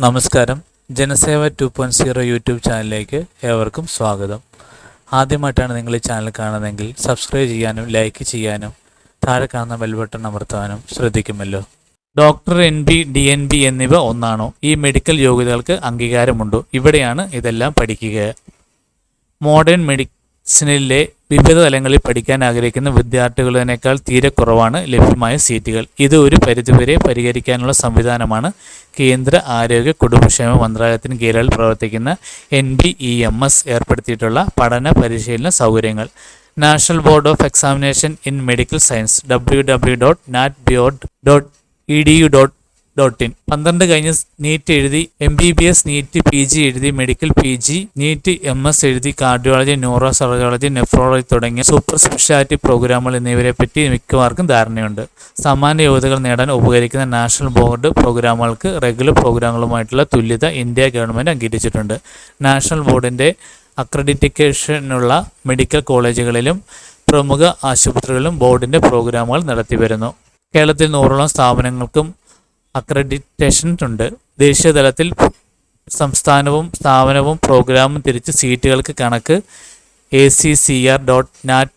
നമസ്കാരം. Janaseva two point zero YouTube ചാനലിലേക്ക് ഏവർക്കും സ്വാഗതം. ആദ്യമായിട്ടാണ് നിങ്ങൾ ഈ ചാനൽ കാണുന്നതെങ്കിൽ സബ്സ്ക്രൈബ് ചെയ്യാനും ലൈക്ക് ചെയ്യാനും താഴെ കാണുന്ന ബെൽ ബട്ടൺ അമർത്താനും ശ്രദ്ധിക്കുമല്ലോ. Doctor N B D N B എന്നിവ ഒന്നാണോ? ഈ മെഡിക്കൽ യോഗ്യതകൾക്ക് അംഗീകാരമുണ്ടോ? ഇവിടെയാണ് ഇതെല്ലാം പഠിക്കുക. മോഡേൺ മെഡിസിനിലെ വിവിധ തലങ്ങളിൽ പഠിക്കാൻ ആഗ്രഹിക്കുന്ന വിദ്യാർത്ഥികളതിനേക്കാൾ തീരെ കുറവാണ് ലഭ്യമായ സീറ്റുകൾ. ഇത് ഒരു പരിധിവരെ പരിഹരിക്കാനുള്ള സംവിധാനമാണ്. കേന്ദ്ര ആരോഗ്യ കുടുംബക്ഷേമ മന്ത്രാലയത്തിന് കീഴിൽ പ്രവർത്തിക്കുന്ന N B E M S ഏർപ്പെടുത്തിയിട്ടുള്ള പഠന പരിശീലന സൗകര്യങ്ങൾ. National board of examination in medical science W W dot natboard dot E D U dot dot in പന്ത്രണ്ട് കഴിഞ്ഞ് നീറ്റ് എഴുതി M B B S NEET P G എഴുതി medical P G NEET M S എഴുതി cardiology neuro സർജോളജി nephrology തുടങ്ങിയ super speciality പ്രോഗ്രാമുകൾ എന്നിവരെ പറ്റി മിക്കവാർക്കും ധാരണയുണ്ട്. സമാന യോഗ്യതകൾ നേടാൻ ഉപകരിക്കുന്ന നാഷണൽ ബോർഡ് പ്രോഗ്രാമുകൾക്ക് റെഗുലർ പ്രോഗ്രാമുകളുമായിട്ടുള്ള തുല്യത ഇന്ത്യ ഗവൺമെന്റ് അംഗീകരിച്ചിട്ടുണ്ട്. നാഷണൽ ബോർഡിന്റെ അക്രഡിറ്റിക്കേഷനുള്ള മെഡിക്കൽ കോളേജുകളിലും പ്രമുഖ ആശുപത്രികളിലും ബോർഡിന്റെ പ്രോഗ്രാമുകൾ നടത്തി വരുന്നു കേരളത്തിൽ നൂറോളം സ്ഥാപനങ്ങൾക്കും അക്രഡിറ്റേഷൻ ഉണ്ട് ദേശീയ തലത്തിൽ സംസ്ഥാനവും സ്ഥാപനവും പ്രോഗ്രാമും തിരിച്ച് സീറ്റുകൾക്ക് കണക്ക് A C C R dot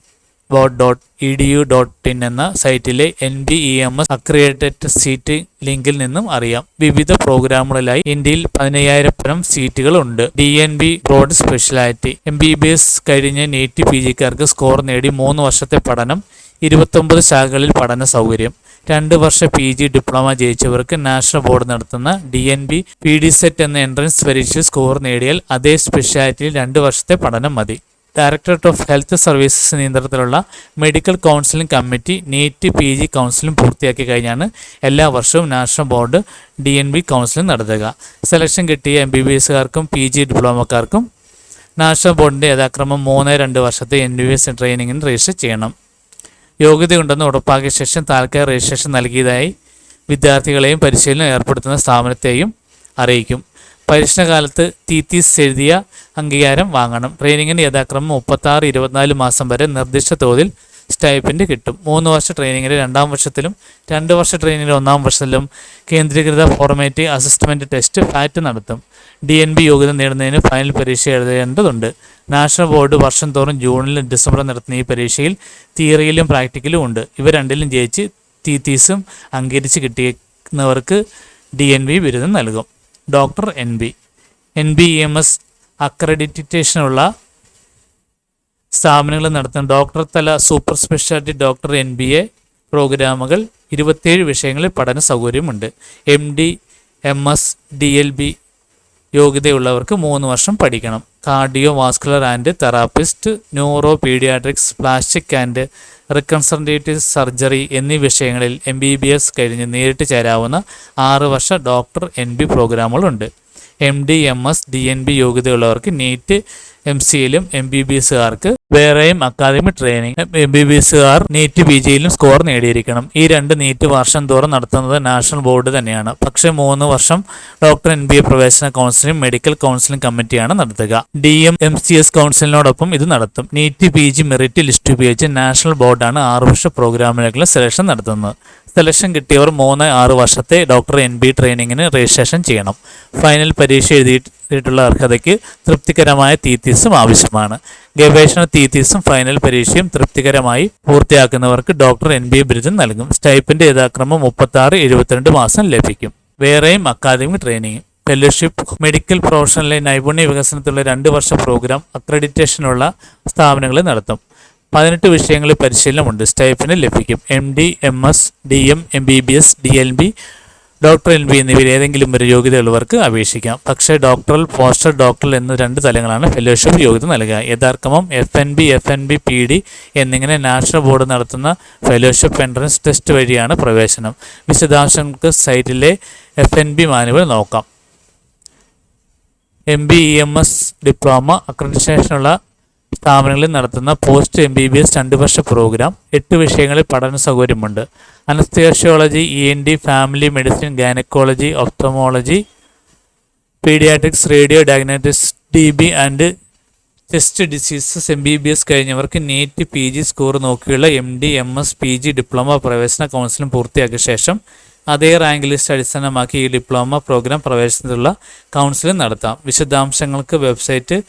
natboard dot E D U dot in എന്ന സൈറ്റിലെ N B E M S accredited seat ലിങ്കിൽ നിന്നും അറിയാം. വിവിധ പ്രോഗ്രാമുകളിലായി ഇന്ത്യയിൽ പതിനയ്യായിരം പരം സീറ്റുകൾ ഉണ്ട് D N B broad speciality M B B S കഴിഞ്ഞ് നീറ്റ് പി ജിക്കാർക്ക് സ്കോർ നേടി മൂന്ന് വർഷത്തെ പഠനം ഇരുപത്തൊമ്പത് ശാഖകളിൽ പഠന സൗകര്യം. രണ്ട് വർഷ പി ജി ഡിപ്ലോമ ജയിച്ചവർക്ക് നാഷണൽ ബോർഡ് നടത്തുന്ന D N B P D CET എന്ന എൻട്രൻസ് പരീക്ഷയിൽ സ്കോർ നേടിയാൽ അതേ സ്പെഷ്യാലിറ്റിയിൽ രണ്ട് വർഷത്തെ പഠനം മതി. ഡയറക്ടറേറ്റ് ഓഫ് ഹെൽത്ത് സർവീസസ് നിയന്ത്രണത്തിലുള്ള medical counselling committee NEET P G counselling പൂർത്തിയാക്കി കഴിഞ്ഞാണ് എല്ലാ വർഷവും national board D N B counselling നടത്തുക. സെലക്ഷൻ കിട്ടിയ എം ബി ബി എസുകാർക്കും പി ജി ഡിപ്ലോമക്കാർക്കും നാഷണൽ ബോർഡിന്റെ യഥാക്രമം മൂന്ന് രണ്ട് വർഷത്തെ എൻ ബി ബി എസ് ട്രെയിനിങ്ങിന് രജിസ്റ്റർ ചെയ്യണം. യോഗ്യതയുണ്ടെന്ന് ഉറപ്പാക്കിയ ശേഷം താൽക്കാലിക രജിസ്ട്രേഷൻ നൽകിയതായി വിദ്യാർത്ഥികളെയും പരിശീലനം ഏർപ്പെടുത്തുന്ന സ്ഥാപനത്തെയും അറിയിക്കും. പരീക്ഷണകാലത്ത് തീത്തീസ് എഴുതിയ അംഗീകാരം വാങ്ങണം. ട്രെയിനിങ്ങിന് യഥാക്രമം മുപ്പത്താറ് ഇരുപത്തിനാല് മാസം വരെ നിർദ്ദിഷ്ട തോതിൽ സ്റ്റൈപ്പൻഡ് കിട്ടും. മൂന്ന് വർഷ ട്രെയിനിങ്ങിൽ രണ്ടാം വർഷത്തിലും രണ്ട് വർഷ ട്രെയിനിങ്ങിൽ ഒന്നാം വർഷത്തിലും കേന്ദ്രീകൃത ഫോർമാറ്റ് അസിസ്റ്റ്മെന്റ് ടെസ്റ്റ് ഫാറ്റ് നടത്തും. ഡി എൻ ബി യോഗ്യത നേടുന്നതിന് ഫൈനൽ പരീക്ഷ എഴുതേണ്ടതുണ്ട്. നാഷണൽ ബോർഡ് വർഷം തോറും ജൂണിലും ഡിസംബറും നടത്തുന്ന ഈ പരീക്ഷയിൽ തിയറിയിലും പ്രാക്ടിക്കലും ഉണ്ട്. ഇവ രണ്ടിലും ജയിച്ച് തീത്തീസും അംഗീകരിച്ച് കിട്ടിയവർക്ക് ഡി എൻ ബി ബിരുദം നൽകും. Doctor N B N B M S അക്രഡിറ്റേഷനുള്ള സ്ഥാപനങ്ങൾ നടത്തുന്ന ഡോക്ടർ തല super speciality doctor N B A പ്രോഗ്രാമുകൾ ഇരുപത്തേഴ് വിഷയങ്ങളിൽ പഠന സൗകര്യമുണ്ട്. M D M S D L B യോഗ്യതയുള്ളവർക്ക് മൂന്ന് വർഷം പഠിക്കണം. Cardio vascular and therapist neuro paediatrics plastic and reconstructive surgery എന്നീ വിഷയങ്ങളിൽ എം ബി ബി എസ് കഴിഞ്ഞ് നേരിട്ട് ചേരാവുന്ന ആറ് വർഷ doctor N B പ്രോഗ്രാമുകളുണ്ട്. M D M S D N B യോഗ്യതയുള്ളവർക്ക് NEET M സിയിലും എം ബി ബി എസുകാർക്ക് വേറെയും academic training M B B എസുകാർ NEET P ജിയിലും സ്കോർ നേടിയിരിക്കണം. ഈ രണ്ട് നീറ്റ് വർഷം തോറും നടത്തുന്നത് നാഷണൽ ബോർഡ് തന്നെയാണ്. പക്ഷേ മൂന്ന് വർഷം ഡോക്ടർ എൻ ബി എ പ്രവേശന കൗൺസിലും മെഡിക്കൽ കൗൺസിലിംഗ് കമ്മിറ്റിയാണ് നടത്തുക. D M M C S കൗൺസിലിനോടൊപ്പം ഇത് നടത്തും. NEET P G merit list ഉപയോഗിച്ച് നാഷണൽ ബോർഡാണ് ആറ് വർഷ പ്രോഗ്രാമിലേക്കുള്ള സെലക്ഷൻ നടത്തുന്നത്. സെലക്ഷൻ കിട്ടിയവർ മൂന്ന് ആറ് വർഷത്തെ ഡോക്ടർ എൻ ബി ട്രെയിനിങ്ങിന് രജിസ്ട്രേഷൻ ചെയ്യണം. ഫൈനൽ പരീക്ഷ എഴുതിയിട്ടുള്ള അർഹതയ്ക്ക് തൃപ്തികരമായ തീത്തീസും ആവശ്യമാണ്. ഗവേഷണ തീത്തീസും ഫൈനൽ പരീക്ഷയും തൃപ്തികരമായി പൂർത്തിയാക്കുന്നവർക്ക് ഡോക്ടർ എൻ ബി ബിരുദം നൽകും. സ്റ്റൈപ്പിന്റെ യഥാക്രമം മുപ്പത്തി ആറ് എഴുപത്തിരണ്ട് മാസം ലഭിക്കും. വേറെയും അക്കാദമിക് ട്രെയിനിങ്. ഫെലോഷിപ്പ് മെഡിക്കൽ പ്രൊഫഷണലിലെ നൈപുണ്യ വികസനത്തിലുള്ള രണ്ട് വർഷ പ്രോഗ്രാം അക്രഡിറ്റേഷനുള്ള സ്ഥാപനങ്ങളിൽ നടത്തും. പതിനെട്ട് വിഷയങ്ങളിൽ പരിശീലനമുണ്ട്. സ്റ്റൈപ്പിന് ലഭിക്കും. M D M S D M M B B S D L B doctor L B എന്നിവയിൽ ഏതെങ്കിലും ഒരു യോഗ്യതയുള്ളവർക്ക് അപേക്ഷിക്കാം. പക്ഷേ ഡോക്ടറൽ പോസ്റ്റർ ഡോക്ടറൽ എന്ന രണ്ട് തലങ്ങളാണ് ഫെലോഷിപ്പ് യോഗ്യത നൽകുക. യഥാക്രമം F N B F N B P D എന്നിങ്ങനെ നാഷണൽ ബോർഡ് നടത്തുന്ന ഫെലോഷിപ്പ് എൻട്രൻസ് ടെസ്റ്റ് വഴിയാണ് പ്രവേശനം. വിശദാംശങ്ങൾക്ക് സൈറ്റിലെ എഫ് എൻ ബി മാനുവൽ നോക്കാം. M B E M S diploma അക്രഡിറ്റേഷനുള്ള സ്ഥാപനങ്ങളിൽ നടത്തുന്ന post M B B S രണ്ട് വർഷ പ്രോഗ്രാം എട്ട് വിഷയങ്ങളിൽ പഠന സൗകര്യമുണ്ട്. Anaesthesiology E N D family medicine gynaecology ophthalmology paediatrics radio diagnostics D B and chest diseases M B B S കഴിഞ്ഞവർക്ക് NEET P G score നോക്കിയുള്ള M D M S P G diploma പ്രവേശന counselling പൂർത്തിയാക്കിയ ശേഷം അതേ rank list അടിസ്ഥാനമാക്കി ഈ diploma programme പ്രവേശനത്തിലുള്ള counselling നടത്താം. വിശദാംശങ്ങൾക്ക് website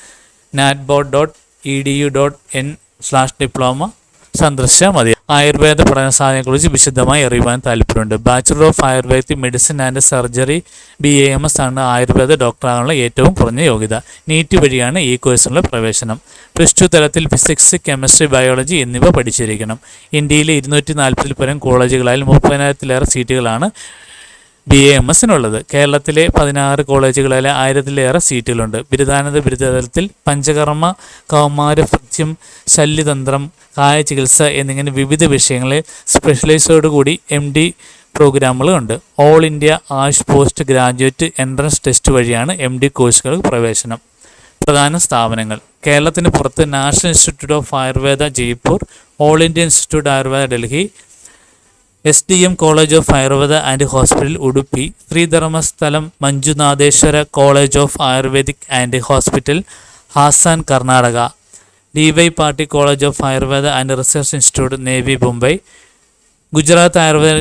natboard dot E D U dot N slash diploma സന്ദർശിച്ചാൽ മതി. ആയുർവേദ പഠന കുറിച്ച് വിശദമായി അറിയുവാൻ താല്പര്യമുണ്ട്. Bachelor of Ayurvedic medicine and surgery B A M S ആണ് ആയുർവേദ ഡോക്ടറാകാനുള്ള ഏറ്റവും കുറഞ്ഞ യോഗ്യത. നീറ്റ് വഴിയാണ് ഈ കോഴ്സിനുള്ള പ്രവേശനം. പ്ലസ് ടു തലത്തിൽ ഫിസിക്സ് കെമിസ്ട്രി ബയോളജി എന്നിവ പഠിച്ചിരിക്കണം. ഇന്ത്യയിലെ ഇരുന്നൂറ്റി നാൽപ്പതിൽ പരം കോളേജുകളായാലും മുപ്പതിനായിരത്തിലേറെ സീറ്റുകളാണ് ബി എ എം എസിനുള്ളത് കേരളത്തിലെ പതിനാറ് കോളേജുകളിൽ ആയിരത്തിലേറെ സീറ്റുകളുണ്ട്. ബിരുദാനന്ദ ബിരുദതലത്തിൽ പഞ്ചകർമ്മ കൗമാര കൗമാരഭൃത്യം ശല്യതന്ത്രം കായ ചികിത്സ എന്നിങ്ങനെ വിവിധ വിഷയങ്ങളിൽ സ്പെഷ്യലൈസോടുകൂടി M D പ്രോഗ്രാമുകളുണ്ട്. All India Ayush post graduate entrance test വഴിയാണ് എം ഡി കോഴ്സുകൾക്ക് പ്രവേശനം. പ്രധാന സ്ഥാപനങ്ങൾ. കേരളത്തിന് പുറത്ത് national institute of Ayurveda Jaipur all India institute Ayurveda Delhi S D M college of Ayurveda and hospital Udupi Shri Dharmasthala Manjunatheshwara college of ayurvedic and hospital Hassan Karnataka D Y Patil college of Ayurveda and research institute Navi Mumbai Gujarat Ayurveda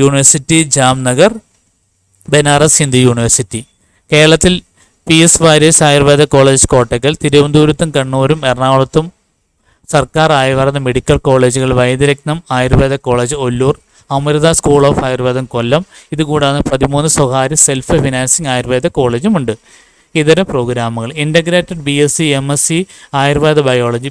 university Jamnagar Banaras Hindu university കേരളത്തിൽ P S Varier's Ayurveda college Kottakkal തിരുവനന്തപുരത്തും കണ്ണൂരും എറണാകുളത്തും സർക്കാർ Ayurveda medical കോളേജുകൾ Vaidyaratnam Ayurveda college Ollur Amrita school of ആയുർവേദം കൊല്ലം. ഇതുകൂടാതെ പതിമൂന്ന് സ്വകാര്യ സെൽഫ് ഫിനാൻസിങ് ആയുർവേദ കോളേജും ഉണ്ട്. ഇതര പ്രോഗ്രാമുകൾ integrated B S C M S C Ayurveda biology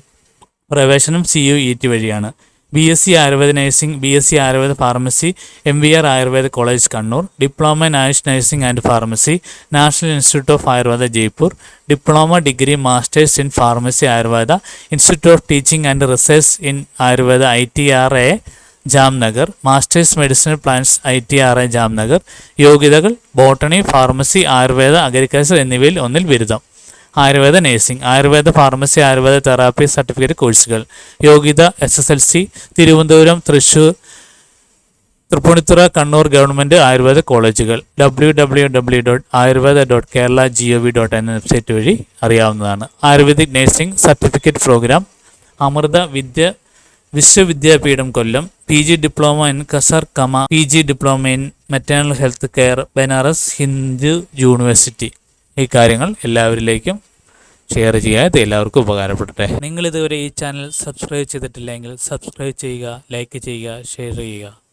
പ്രവേശനം സി യു ഇ ടി വഴിയാണ്. B S C Ayurveda nursing B S C Ayurveda pharmacy M V R Ayurveda college Kannur diploma in AYUSH nursing and pharmacy national institute of Ayurveda Jaipur diploma degree masters in pharmacy Ayurveda institute of teaching and research in Ayurveda I T R A Jamnagar masters medicinal plants I T R I Jamnagar യോഗ്യതകൾ botany pharmacy Ayurveda agriculture എന്നിവയിൽ ഒന്നിൽ ബിരുദം. Ayurveda nursing Ayurveda pharmacy Ayurveda therapy certificate കോഴ്സുകൾ. യോഗ്യത S S L C Thiruvananthapuram Thrissur Tripunithura Kannur government Ayurveda കോളേജുകൾ. W W W dot Ayurveda dot Kerala G O V dot എന്ന website വഴി അറിയാവുന്നതാണ്. Ayurvedic nursing certificate programme Amrita Vidya Vishwavidyapeetham Kollam P G diploma in കസർ കമ P G diploma in maternal health care Banaras Hindu university. ഈ കാര്യങ്ങൾ എല്ലാവരിലേക്കും share ചെയ്യാതെ എല്ലാവർക്കും ഉപകാരപ്പെടട്ടെ. നിങ്ങൾ ഇതുവരെ ഈ ചാനൽ സബ്സ്ക്രൈബ് ചെയ്തിട്ടില്ലെങ്കിൽ സബ്സ്ക്രൈബ് ചെയ്യുക ലൈക്ക് ചെയ്യുക ഷെയർ ചെയ്യുക.